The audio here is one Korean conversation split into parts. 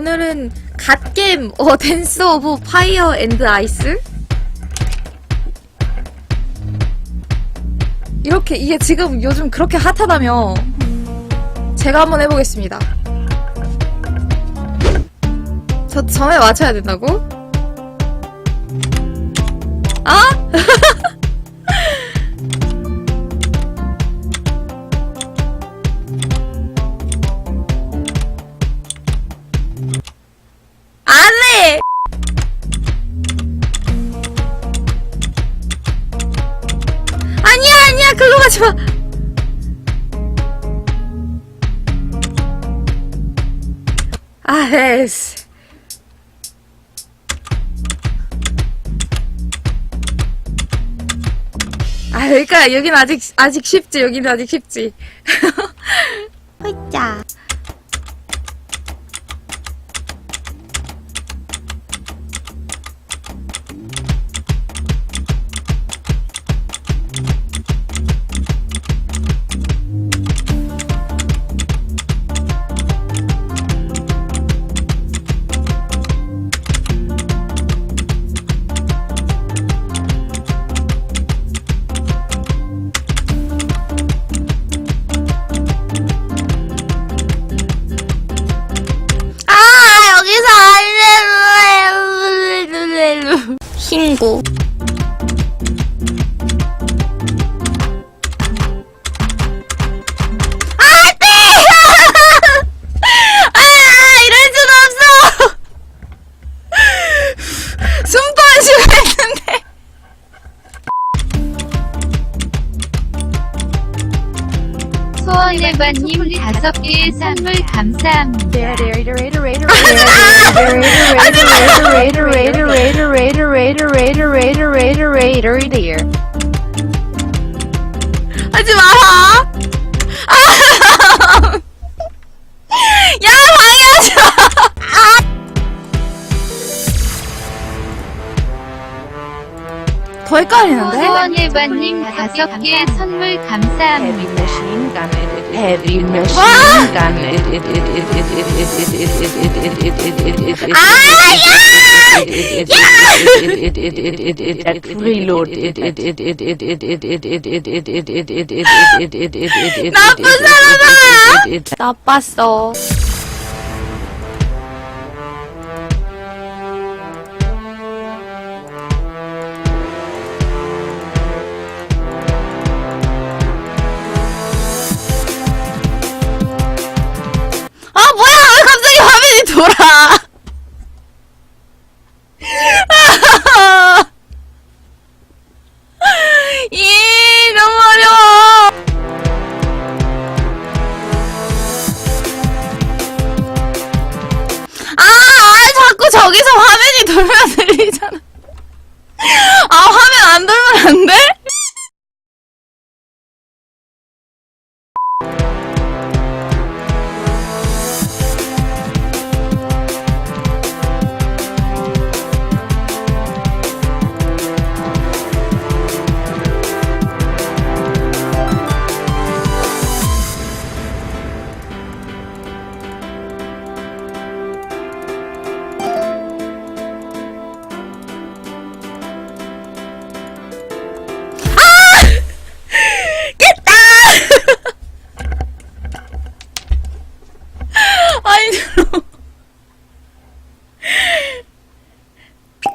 오늘은 갓게임 어 댄스 오브 파이어 앤드 아이스 이렇게 이게 지금 요즘 그렇게 핫하다며 제가 한번 해보겠습니다 저 전에 맞춰야 된다고? 아? 아, 에스. 아, 그러니까 여긴 아직 아직 쉽지. 여기는 아직 쉽지. 호이 소원해바님 다섯 개의 선물 감사합니다. 하지 마라 더 헷갈리는데? 소원해바님 다섯 개의 선물 감사합니다. Heavy machine 와! gun. It, it, it, it, it, it, it, it, it, it, it, it, it, it, it, it, reload. It, it, it, it, it, it, it, it, it, it, it, it, it, it, it, it, it, it, it, 나쁜 사람아! 나빴어. 아,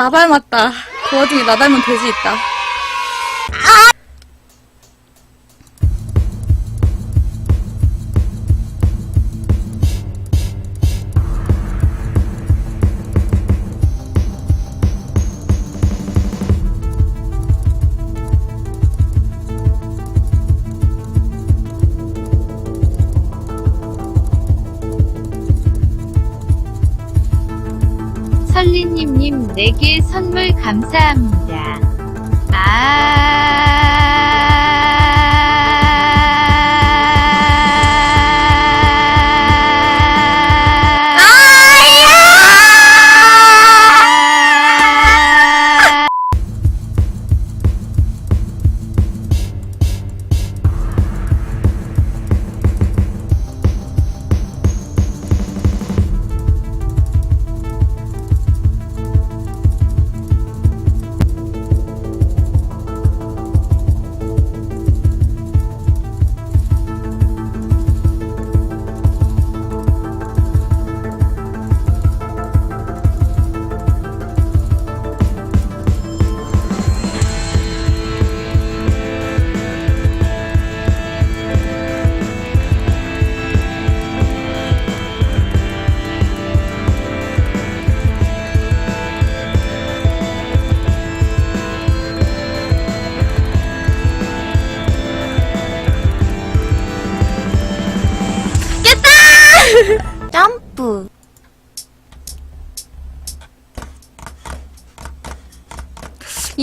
나 닮았다. 그 와중에 나 닮은 돼지 있다. 설리님님 네개 선물 감사합니다. 아.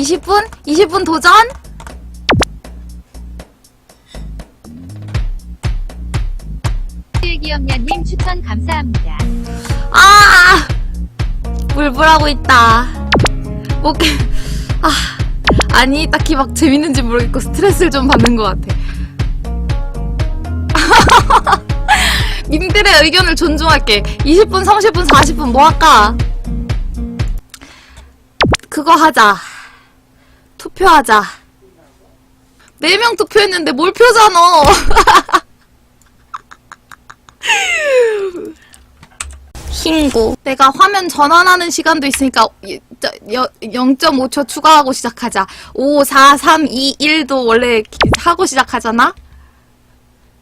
20분? 20분 도전? 일기염냐님 추천 감사합니다. 아! 불불하고 있다. 오케이. 아. 아니, 딱히 막 재밌는지 모르겠고 스트레스를 좀 받는 것 같아. 님들의 의견을 존중할게. 20분, 30분, 40분 뭐 할까? 그거 하자. 투표하자. 4명 투표했는데 뭘 표잖아. 흰구. 내가 화면 전환하는 시간도 있으니까 0.5초 추가하고 시작하자. 5, 4, 3, 2, 1도 원래 기- 하고 시작하잖아?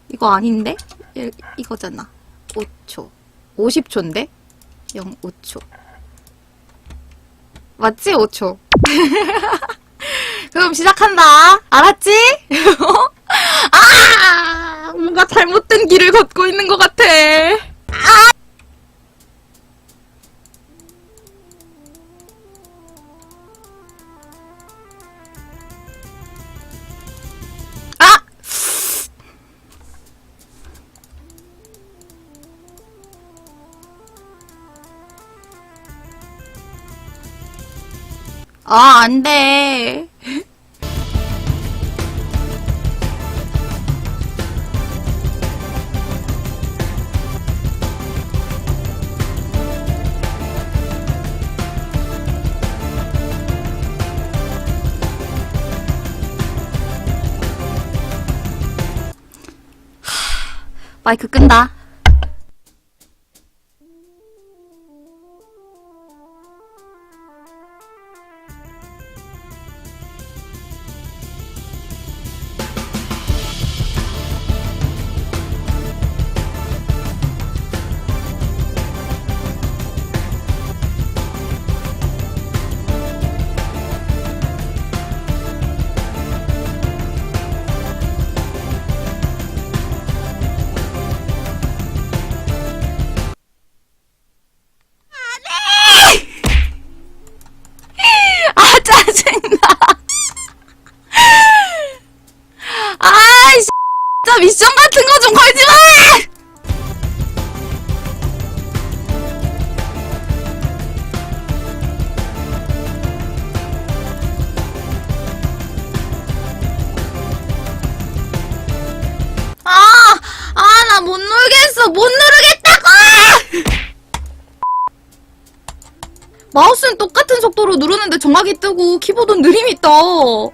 이거 아닌데? 일- 이거잖아. 5초. 50초인데? 0, 5초. 맞지? 5초. 그럼 시작한다. 알았지? 아! 뭔가 잘못된 길을 걷고 있는 것 같아. 아! 아, 안 돼. 마이크 끈다. 놀겠어. 못 누르겠다고! 마우스는 똑같은 속도로 누르는데 정확히 뜨고 키보드는 느림이 떠.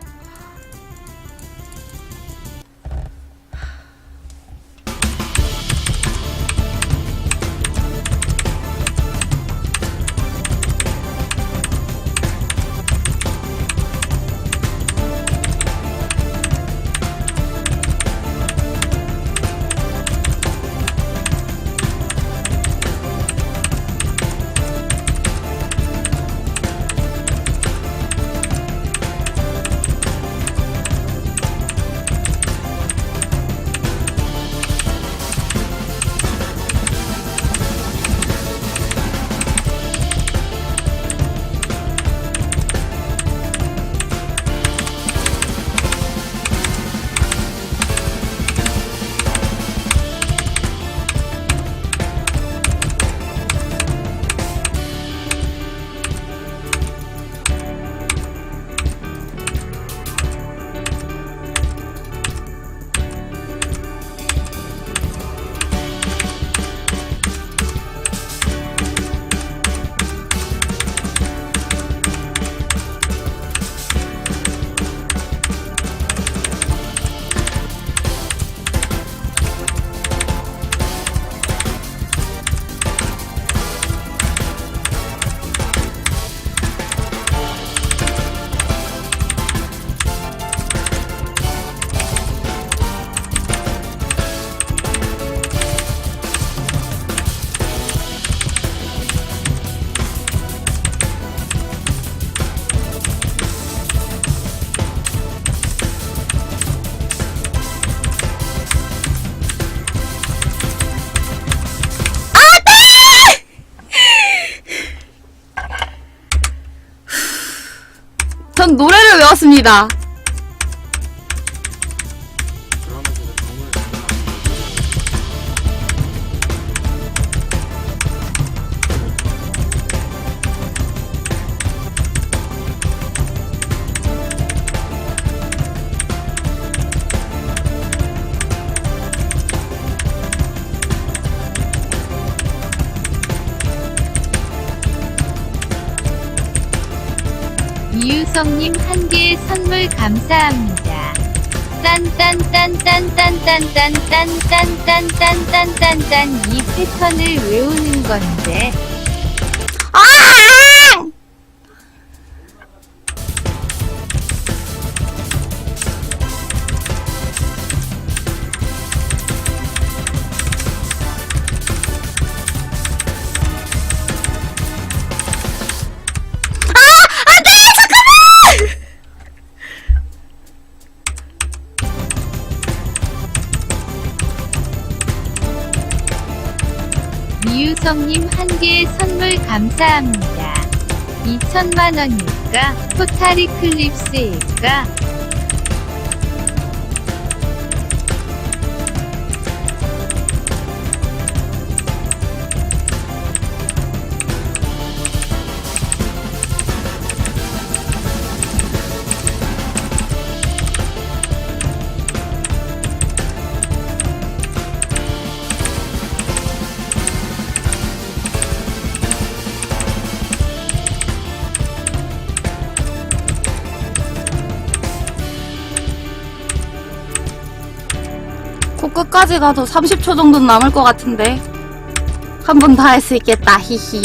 맞습니다. 이유성님 한 개의 선물 감사합니다. 딴딴딴딴딴딴딴딴딴딴딴딴딴딴 이 패턴을 외우는 건데 감사합니다. 2천만 원일까? 토탈 이클립스일까? 코 끝까지 가도 30초 정도는 남을 것 같은데. 한 번 더 할 수 있겠다, 히히.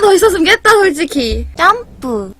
더 있었으면 깼다, 솔직히. 점프.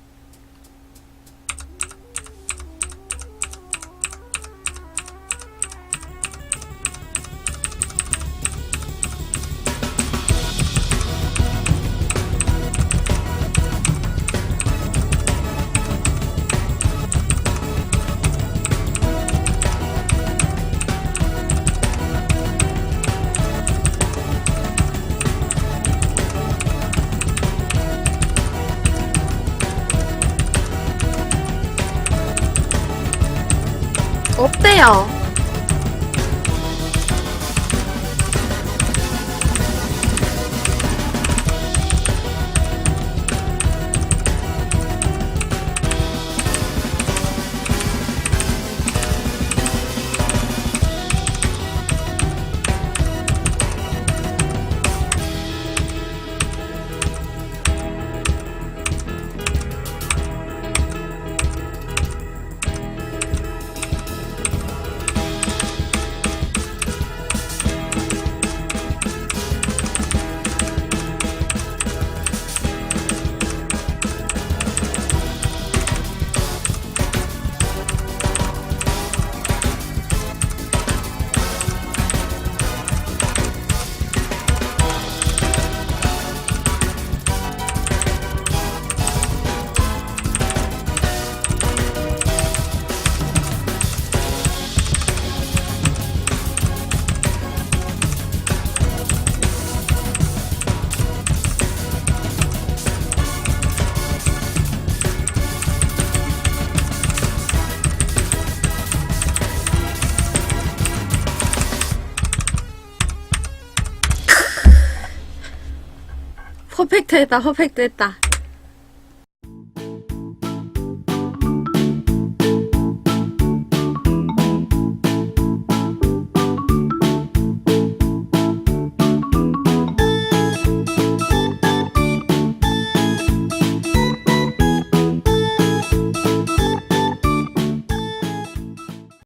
퍼펙트 했다, 퍼펙트 했다.